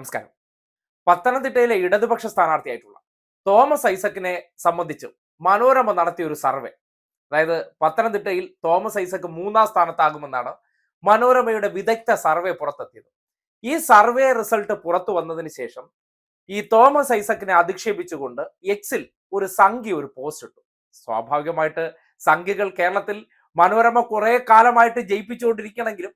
നമസ്കാരം. പത്തനംതിട്ടയിലെ ഇടതുപക്ഷ സ്ഥാനാർത്ഥിയായിട്ടുള്ള തോമസ് ഐസക്കിനെ സംബന്ധിച്ച് മനോരമ നടത്തിയ ഒരു സർവേ. അതായത് പത്തനംതിട്ടയിൽ തോമസ് ഐസക്ക് മൂന്നാം സ്ഥാനത്താകുമെന്നാണ് മനോരമയുടെ വിദഗ്ധ സർവേ പുറത്തെത്തിയത്. ഈ സർവേ റിസൾട്ട് പുറത്തു വന്നതിന് ശേഷം ഈ തോമസ് ഐസക്കിനെ അധിക്ഷേപിച്ചുകൊണ്ട് എക്സിൽ ഒരു സംഖ്യ ഒരു പോസ്റ്റ് ഇട്ടു. സ്വാഭാവികമായിട്ട് സംഖ്യകൾ കേരളത്തിൽ മനോരമ കുറെ കാലമായിട്ട് ജയിപ്പിച്ചുകൊണ്ടിരിക്കണമെങ്കിലും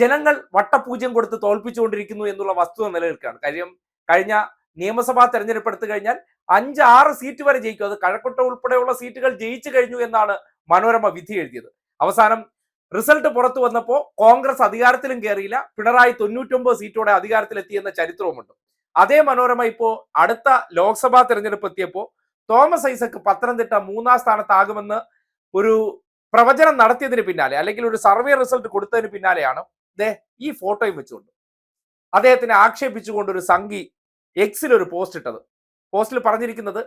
ജനങ്ങൾ വട്ടപൂജ്യം കൊടുത്ത് തോൽപ്പിച്ചുകൊണ്ടിരിക്കുന്നു എന്നുള്ള വസ്തുത നിലനിൽക്കുകയാണ്. കാര്യം കഴിഞ്ഞ നിയമസഭാ തെരഞ്ഞെടുപ്പ് എടുത്തു കഴിഞ്ഞാൽ അഞ്ച് ആറ് സീറ്റ് വരെ ജയിക്കും. അത് കഴക്കൂട്ട ഉൾപ്പെടെയുള്ള സീറ്റുകൾ ജയിച്ചു കഴിഞ്ഞു എന്നാണ് മനോരമ വിധി എഴുതിയത്. അവസാനം റിസൾട്ട് പുറത്തു വന്നപ്പോൾ കോൺഗ്രസ് അധികാരത്തിലും കയറിയില്ല പിണറായി തൊണ്ണൂറ്റൊമ്പത് സീറ്റോടെ അധികാരത്തിലെത്തിയെന്ന ചരിത്രവുമുണ്ട്. അതേ മനോരമ ഇപ്പോ അടുത്ത ലോക്സഭാ തെരഞ്ഞെടുപ്പ് എത്തിയപ്പോൾ തോമസ് ഐസക്ക് പത്തനംതിട്ട മൂന്നാം സ്ഥാനത്താകുമെന്ന് ഒരു പ്രവചനം നടത്തിയതിന് പിന്നാലെ അല്ലെങ്കിൽ ഒരു സർവേ റിസൾട്ട് കൊടുത്തതിന് പിന്നാലെയാണ് ദേ ഈ ഫോട്ടോയും വെച്ചുകൊണ്ട്. അദ്ദേഹത്തിനെ ആക്ഷേപിച്ചുകൊണ്ട് ഒരു സംഘി എക്സിൽ ഒരു പോസ്റ്റ് ഇട്ടത് പോസ്റ്റിൽ പറഞ്ഞിരിക്കുന്നത്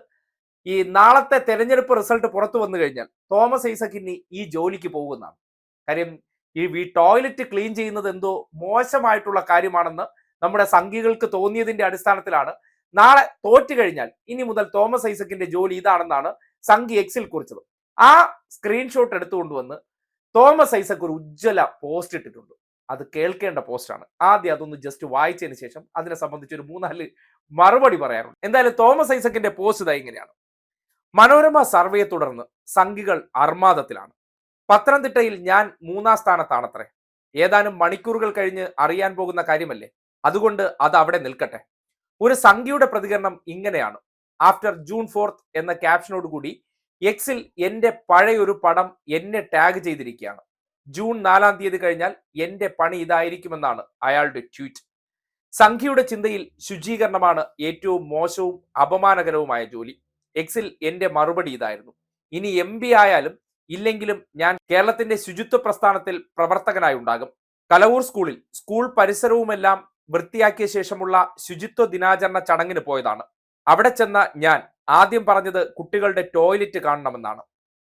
ഈ നാളത്തെ തെരഞ്ഞെടുപ്പ് റിസൾട്ട് പുറത്തു വന്നു കഴിഞ്ഞാൽ തോമസ് ഐസക് ഇനി ഈ ജോലിക്ക് പോകുന്നതാണ്. കാര്യം ഈ ഈ ടോയ്ലറ്റ് ക്ലീൻ ചെയ്യുന്നത് എന്തോ മോശമായിട്ടുള്ള കാര്യമാണെന്ന് നമ്മുടെ സംഘികൾക്ക് തോന്നിയതിന്റെ അടിസ്ഥാനത്തിലാണ് നാളെ തോറ്റു കഴിഞ്ഞാൽ ഇനി മുതൽ തോമസ് ഐസക്കിന്റെ ജോലി ഇതാണെന്നാണ് സംഘി എക്സിൽ കുറിച്ചത്. ആ സ്ക്രീൻഷോട്ട് എടുത്തുകൊണ്ടുവന്ന് തോമസ് ഐസക് ഒരു ഉജ്ജ്വല പോസ്റ്റ് ഇട്ടിട്ടുണ്ട്. അത് കേൾക്കേണ്ട പോസ്റ്റാണ് ആദ്യം അതൊന്ന് ജസ്റ്റ് വായിച്ചതിന് ശേഷം അതിനെ സംബന്ധിച്ച് ഒരു മൂന്നാൽ മറുപടി പറയാറുണ്ട്. എന്തായാലും തോമസ് ഐസക്കിന്റെ പോസ്റ്റ് ഇതാ എങ്ങനെയാണ് മനോരമ സർവേയെ തുടർന്ന് സംഘികൾ അർമാദത്തിലാണ്. പത്തനംതിട്ടയിൽ ഞാൻ മൂന്നാം സ്ഥാനത്താണത്രേ. ഏതാനും മണിക്കൂറുകൾ കഴിഞ്ഞ് അറിയാൻ പോകുന്ന കാര്യമല്ലേ? അതുകൊണ്ട് അത് അവിടെ നിൽക്കട്ടെ. ഒരു സംഖ്യയുടെ പ്രതികരണം ഇങ്ങനെയാണ്. ആഫ്റ്റർ ജൂൺ ഫോർത്ത് എന്ന ക്യാപ്ഷനോട് കൂടി എക്സിൽ എന്റെ പഴയൊരു പടം എന്നെ ടാഗ് ചെയ്തിരിക്കുകയാണ്. ജൂൺ നാലാം തീയതി കഴിഞ്ഞാൽ എന്റെ പണി ഇതായിരിക്കുമെന്നാണ് അയാളുടെ ട്വീറ്റ്. സംഖ്യയുടെ ചിന്തയിൽ ശുചീകരണമാണ് ഏറ്റവും മോശവും അപമാനകരവുമായ ജോലി. എക്സിൽ എന്റെ മറുപടി ഇതായിരുന്നു. ഇനി എം ആയാലും ഇല്ലെങ്കിലും ഞാൻ കേരളത്തിന്റെ ശുചിത്വ പ്രസ്ഥാനത്തിൽ പ്രവർത്തകനായി ഉണ്ടാകും. കലവൂർ സ്കൂളിൽ സ്കൂൾ പരിസരവുമെല്ലാം വൃത്തിയാക്കിയ ശേഷമുള്ള ശുചിത്വ ദിനാചരണ ചടങ്ങിന് പോയതാണ്. അവിടെ ചെന്ന ഞാൻ ആദ്യം പറഞ്ഞത് കുട്ടികളുടെ ടോയ്ലറ്റ് കാണണമെന്നാണ്.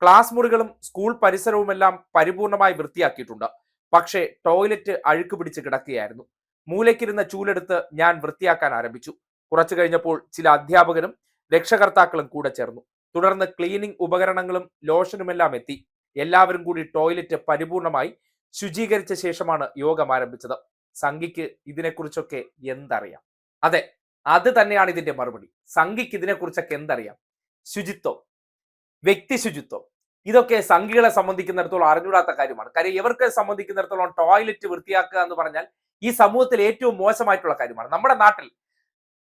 ക്ലാസ് മുറികളും സ്കൂൾ പരിസരവുമെല്ലാം പരിപൂർണമായി വൃത്തിയാക്കിയിട്ടുണ്ട്. പക്ഷേ ടോയ്ലറ്റ് അഴുക്ക് പിടിച്ച് കിടക്കുകയായിരുന്നു. മൂലയ്ക്കിരുന്ന ചൂലെടുത്ത് ഞാൻ വൃത്തിയാക്കാൻ ആരംഭിച്ചു. കുറച്ചു കഴിഞ്ഞപ്പോൾ ചില അധ്യാപകരും രക്ഷകർത്താക്കളും കൂടെ ചേർന്നു. തുടർന്ന് ക്ലീനിംഗ് ഉപകരണങ്ങളും ലോഷനുമെല്ലാം എത്തി. എല്ലാവരും കൂടി ടോയ്ലറ്റ് പരിപൂർണമായി ശുചീകരിച്ച ശേഷമാണ് യോഗം ആരംഭിച്ചത്. സംഘിക്ക് ഇതിനെക്കുറിച്ചൊക്കെ എന്തറിയാം? അതെ അത് തന്നെയാണ് ഇതിന്റെ മറുപടി. സംഘിക്ക് ഇതിനെക്കുറിച്ചൊക്കെ എന്തറിയാം? ശുചിത്വം. വ്യക്തി ശുചിത്വം. ഇതൊക്കെ സംഘികളെ സംബന്ധിക്കുന്നിടത്തോളം അറിഞ്ഞൂടാത്ത കാര്യമാണ്. കാര്യം ഇവർക്ക് സംബന്ധിക്കുന്നിടത്തോളം ടോയ്ലറ്റ് വൃത്തിയാക്കുക എന്ന് പറഞ്ഞാൽ ഈ സമൂഹത്തിൽ ഏറ്റവും മോശമായിട്ടുള്ള കാര്യമാണ്. നമ്മുടെ നാട്ടിൽ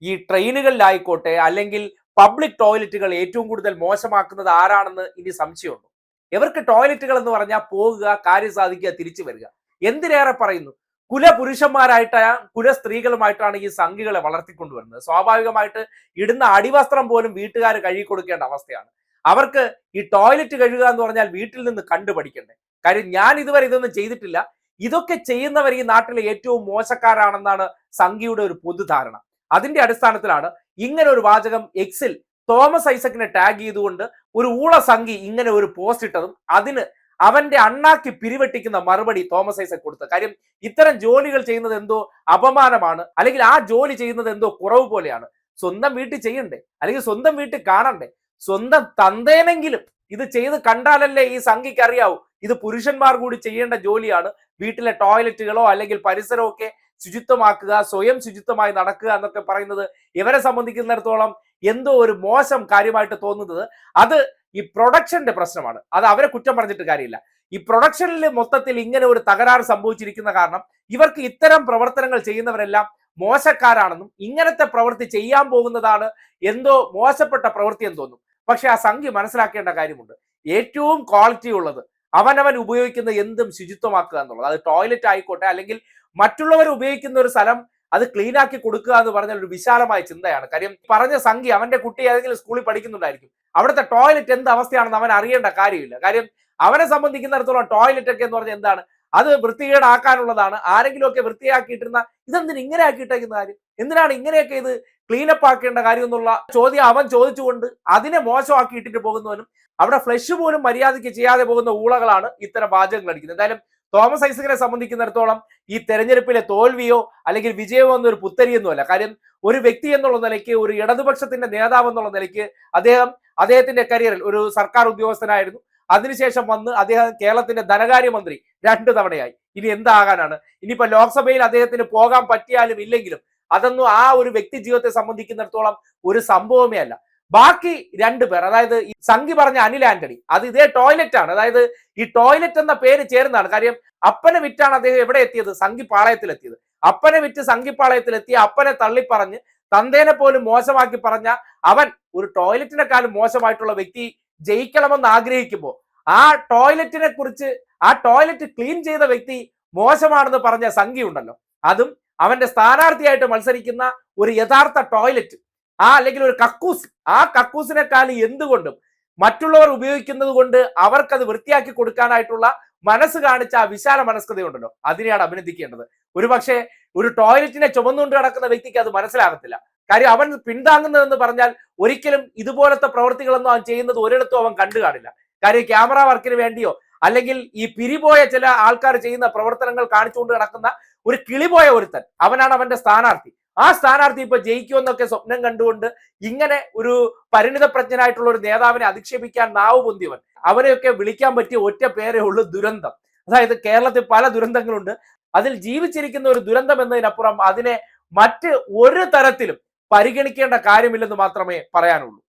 ഈ ട്രെയിനുകളിലായിക്കോട്ടെ അല്ലെങ്കിൽ പബ്ലിക് ടോയ്ലറ്റുകൾ ഏറ്റവും കൂടുതൽ മോശമാക്കുന്നത് ആരാണെന്ന് ഇനി സംശയമുണ്ട്? ഇവർക്ക് ടോയ്ലറ്റുകൾ എന്ന് പറഞ്ഞാൽ പോകുക കാര്യം സാധിക്കുക തിരിച്ചു വരിക. എന്തിനേറെ പറയുന്നു? കുലപുരുഷന്മാരായിട്ട് കുല സ്ത്രീകളുമായിട്ടാണ് ഈ സംഘികളെ വളർത്തിക്കൊണ്ടുവരുന്നത്. സ്വാഭാവികമായിട്ട് ഇടുന്ന അടിവസ്ത്രം പോലും വീട്ടുകാർ കഴുകി കൊടുക്കേണ്ട അവസ്ഥയാണ്. അവർക്ക് ഈ ടോയ്ലറ്റ് കഴുകുക എന്ന് പറഞ്ഞാൽ വീട്ടിൽ നിന്ന് കണ്ടുപഠിക്കണ്ടേ? കാര്യം ഞാൻ ഇതുവരെ ഇതൊന്നും ചെയ്തിട്ടില്ല. ഇതൊക്കെ ചെയ്യുന്നവർ ഈ നാട്ടിലെ ഏറ്റവും മോശക്കാരാണെന്നാണ് സംഘിയുടെ ഒരു പൊതുധാരണ. അതിന്റെ അടിസ്ഥാനത്തിലാണ് ഇങ്ങനെ ഒരു വാചകം എക്സിൽ തോമസ് ഐസക്കിനെ ടാഗ് ചെയ്തുകൊണ്ട് ഒരു ഊള സംഘി ഇങ്ങനെ ഒരു പോസ്റ്റ് ഇട്ടതും അതിന് അവന്റെ അണ്ണാക്കി പിരിവെട്ടിക്കുന്ന മറുപടി തോമസ് ഐസക് കൊടുത്തത്. കാര്യം ഇത്തരം ജോലികൾ ചെയ്യുന്നത് എന്തോ അപമാനമാണ്. അല്ലെങ്കിൽ ആ ജോലി ചെയ്യുന്നത് എന്തോ കുറവ് പോലെയാണ്. സ്വന്തം വീട്ടിൽ ചെയ്യണ്ടേ? അല്ലെങ്കിൽ സ്വന്തം വീട്ടിൽ കാണണ്ടേ? സ്വന്തം തന്തേനെങ്കിലും ഇത് ചെയ്ത് കണ്ടാലല്ലേ ഈ സംഘിക്ക് അറിയാവൂ. ഇത് പുരുഷന്മാർ കൂടി ചെയ്യേണ്ട ജോലിയാണ്. വീട്ടിലെ ടോയ്ലറ്റുകളോ അല്ലെങ്കിൽ പരിസരമോ ഒക്കെ ശുചിത്വമാക്കുക സ്വയം ശുചിത്വമായി നടക്കുക എന്നൊക്കെ പറയുന്നത് ഇവരെ സംബന്ധിക്കുന്നിടത്തോളം എന്തോ ഒരു മോശം കാര്യമായിട്ട് തോന്നുന്നത്. അത് ഈ പ്രൊഡക്ഷന്റെ പ്രശ്നമാണ്. അത് അവരെ കുറ്റം പറഞ്ഞിട്ട് കാര്യമില്ല. ഈ പ്രൊഡക്ഷനിൽ മൊത്തത്തിൽ ഇങ്ങനെ ഒരു തകരാറ് സംഭവിച്ചിരിക്കുന്ന കാരണം ഇവർക്ക് ഇത്തരം പ്രവർത്തനങ്ങൾ ചെയ്യുന്നവരെല്ലാം മോശക്കാരാണെന്നും ഇങ്ങനത്തെ പ്രവൃത്തി ചെയ്യാൻ പോകുന്നതാണ് എന്തോ മോശപ്പെട്ട പ്രവൃത്തി എന്ന് തോന്നും. പക്ഷെ ആ സംഖ്യ മനസ്സിലാക്കേണ്ട കാര്യമുണ്ട്. ഏറ്റവും ക്വാളിറ്റി ഉള്ളത് അവനവൻ ഉപയോഗിക്കുന്ന എന്തും ശുചിത്വമാക്കുക എന്നുള്ളത്. അത് ടോയ്ലറ്റ് ആയിക്കോട്ടെ അല്ലെങ്കിൽ മറ്റുള്ളവർ ഉപയോഗിക്കുന്ന ഒരു സ്ഥലം അത് ക്ലീൻ ആക്കി കൊടുക്കുക എന്ന് പറഞ്ഞാൽ ഒരു വിശാലമായ ചിന്തയാണ്. കാര്യം പറഞ്ഞ സംഖ്യ അവന്റെ കുട്ടി ഏതെങ്കിലും സ്കൂളിൽ പഠിക്കുന്നുണ്ടായിരിക്കും. അവിടുത്തെ ടോയ്ലറ്റ് എന്ത് അവസ്ഥയാണെന്ന് അവൻ അറിയേണ്ട കാര്യമില്ല. കാര്യം അവനെ സംബന്ധിക്കുന്നിടത്തോളം ടോയ്ലറ്റ് ഒക്കെ എന്ന് പറഞ്ഞാൽ എന്താണ്? അത് വൃത്തികേടാക്കാനുള്ളതാണ്. ആരെങ്കിലും ഒക്കെ വൃത്തിയാക്കിയിട്ടിരുന്ന ഇതെന്തിനു ഇങ്ങനെ ആക്കിയിട്ടേക്കുന്ന കാര്യം? എന്തിനാണ് ഇങ്ങനെയൊക്കെ ഇത് ക്ലീനപ്പ് ആക്കേണ്ട കാര്യം എന്നുള്ള ചോദ്യം അവൻ ചോദിച്ചുകൊണ്ട് അതിനെ മോശമാക്കിയിട്ടിട്ട് പോകുന്നവനും അവിടെ ഫ്ലഷ് പോലും മര്യാദയ്ക്ക് ചെയ്യാതെ പോകുന്ന ഊളകളാണ് ഇത്തരം വാചകങ്ങൾ അടിക്കുന്നത്. എന്തായാലും തോമസ് ഐസക്കിനെ സംബന്ധിക്കുന്നിടത്തോളം ഈ തെരഞ്ഞെടുപ്പിലെ തോൽവിയോ അല്ലെങ്കിൽ വിജയമോ എന്നൊരു പുത്തരിയൊന്നുമല്ല കാര്യം ഒരു വ്യക്തി എന്നുള്ള നിലയ്ക്ക് ഒരു ഇടതുപക്ഷത്തിന്റെ നേതാവ് എന്നുള്ള നിലയ്ക്ക് അദ്ദേഹം അദ്ദേഹത്തിന്റെ കരിയറിൽ ഒരു സർക്കാർ ഉദ്യോഗസ്ഥനായിരുന്നു. അതിനുശേഷം വന്ന് അദ്ദേഹം കേരളത്തിന്റെ ധനകാര്യമന്ത്രി രണ്ടു തവണയായി. ഇനി എന്താകാനാണ്? ഇനിയിപ്പോ ലോക്സഭയിൽ അദ്ദേഹത്തിന് പോകാൻ പറ്റിയാലും ഇല്ലെങ്കിലും അതൊന്നും ആ ഒരു വ്യക്തി ജീവിതത്തെ സംബന്ധിക്കുന്നിടത്തോളം ഒരു സംഭവമേ അല്ല. ബാക്കി രണ്ടു പേർ അതായത് സംഘി പറഞ്ഞ അനിൽ ആന്റണി അത് ഇതേ ടോയ്ലറ്റ് ആണ്. അതായത് ഈ ടോയ്ലറ്റ് എന്ന പേര് ചേരുന്നതാണ്. കാര്യം അപ്പനെ വിറ്റാണ് അദ്ദേഹം എവിടെ എത്തിയത്? സംഗി പാളയത്തിൽ എത്തിയത്. അപ്പനെ വിറ്റ് സംഗി പാളയത്തിൽ എത്തിയ അപ്പനെ തള്ളിപ്പറഞ്ഞ് തന്തേനെ പോലും മോശമാക്കി പറഞ്ഞ അവൻ ഒരു ടോയ്ലറ്റിനെക്കാളും മോശമായിട്ടുള്ള വ്യക്തി ജയിക്കണമെന്ന് ആഗ്രഹിക്കുമ്പോൾ ആ ടോയ്ലറ്റിനെ കുറിച്ച് ആ ടോയ്ലറ്റ് ക്ലീൻ ചെയ്ത വ്യക്തി മോശമാണെന്ന് പറഞ്ഞ സംഖ്യ ഉണ്ടല്ലോ അതും അവന്റെ സ്ഥാനാർത്ഥിയായിട്ട് മത്സരിക്കുന്ന ഒരു യഥാർത്ഥ ടോയ്ലറ്റ് ആ അല്ലെങ്കിൽ ഒരു കക്കൂസ്. ആ കക്കൂസിനെക്കാൾ എന്തുകൊണ്ടും മറ്റുള്ളവർ ഉപയോഗിക്കുന്നത് കൊണ്ട് അവർക്കത് വൃത്തിയാക്കി കൊടുക്കാനായിട്ടുള്ള മനസ്സ് കാണിച്ച ആ വിശാല മനസ്കതയുണ്ടല്ലോ. അതിനെയാണ് അഭിനന്ദിക്കേണ്ടത്. ഒരു പക്ഷേ ഒരു ടോയ്ലറ്റിനെ ചുമന്നുകൊണ്ട് കിടക്കുന്ന വ്യക്തിക്ക് അത് മനസ്സിലാകത്തില്ല. കാര്യം അവൻ പിന്താങ്ങുന്നതെന്ന് പറഞ്ഞാൽ ഒരിക്കലും ഇതുപോലത്തെ പ്രവൃത്തികളൊന്നും അവൻ ചെയ്യുന്നത് ഒരിടത്തും അവൻ കണ്ടു കാണില്ല. കാര്യം ക്യാമറ വർക്കിന് വേണ്ടിയോ അല്ലെങ്കിൽ ഈ പിരിപോയ ചില ആൾക്കാർ ചെയ്യുന്ന പ്രവർത്തനങ്ങൾ കാണിച്ചുകൊണ്ട് നടക്കുന്ന ഒരു കിളിപോയ ഒരുത്തൻ അവനാണ് അവന്റെ സ്ഥാനാർത്ഥി. ആ സ്ഥാനാർത്ഥി ഇപ്പൊ ജയിക്കുമെന്നൊക്കെ സ്വപ്നം കണ്ടുകൊണ്ട് ഇങ്ങനെ ഒരു പരിണിതപ്രജ്ഞനായിട്ടുള്ള ഒരു നേതാവിനെ അധിക്ഷേപിക്കാൻ നാവ് പൊന്തിയവൻ. അവരെയൊക്കെ വിളിക്കാൻ പറ്റിയ ഒറ്റ പേരേ ഉള്ളൂ ദുരന്തം. അതായത് കേരളത്തിൽ പല ദുരന്തങ്ങളുണ്ട്. അതിൽ ജീവിച്ചിരിക്കുന്ന ഒരു ദുരന്തം എന്നതിനപ്പുറം അതിനെ മറ്റ് ഒരു തരത്തിലും പരിഗണിക്കേണ്ട കാര്യമില്ലെന്ന് മാത്രമേ പറയാനുള്ളൂ.